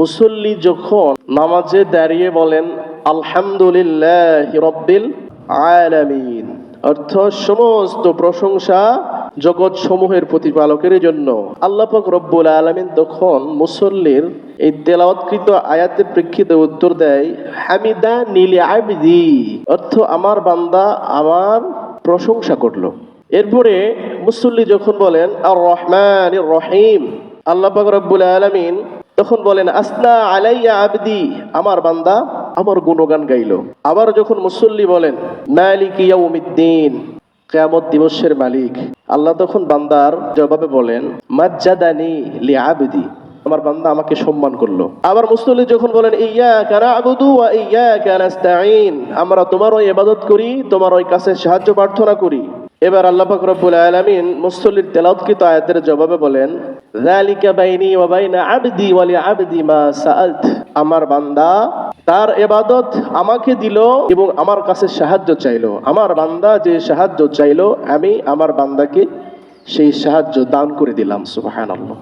মুসল্লি যখন নামাজে দাঁড়িয়ে বলেন, আলহামদুলিল্লাহ রব্বিল আলামিন, অর্থ সমস্ত প্রশংসা জগৎ সমূহের প্রতিপালকের জন্য। আল্লাহ পাক রব্বুল আলামিন তখন মুসল্লির এই তেলাওয়াতকৃত আয়াতের প্রেক্ষিতে উত্তর দেয় হামিদা নীলি আবিদি অর্থ আমার বান্দা আমার প্রশংসা করল। এরপরে মুসল্লি যখন বলেন, আর রহমান রহিম, আল্লাহ পাক রব্বুল আলামিন তখন বলেন, আসনা আলাইয়া আবদি। আমার বান্দা আমার গুণগান গাইলো। আবার যখন মুসল্লি বলেন, মালিক ইয়াউমিদ্দিন। কেয়ামত দিবসের মালিক। আল্লাহ তখন বান্দার জবাবে বলেন, মাজ্জাদানি লি আবদি আমার বান্দা আমাকে সম্মান করল। আবার মুসল্লি যখন বলেন ইয়া কানা আবুদু ওয়া ইয়া কানাস্তাইন আমরা তোমার ওই ইবাদত করি, তোমার ওই কাছে সাহায্য প্রার্থনা করি। এবার আল্লাহ রব্বুল আলামিন মুসল্লির তেলাওয়াতকৃত আয়াতের জবাবে বলেন, যালিকা বাইনি ওয়া বাইনা আবদি ওয়া আবদি মা সাআলত। আমার বান্দা তার এবাদত আমাকে দিল এবং আমার কাছে সাহায্য চাইলো। আমার বান্দা যে সাহায্য চাইলো, আমি আমার বান্দাকে সেই সাহায্য দান করে দিলাম, সুবহানাল্লাহ।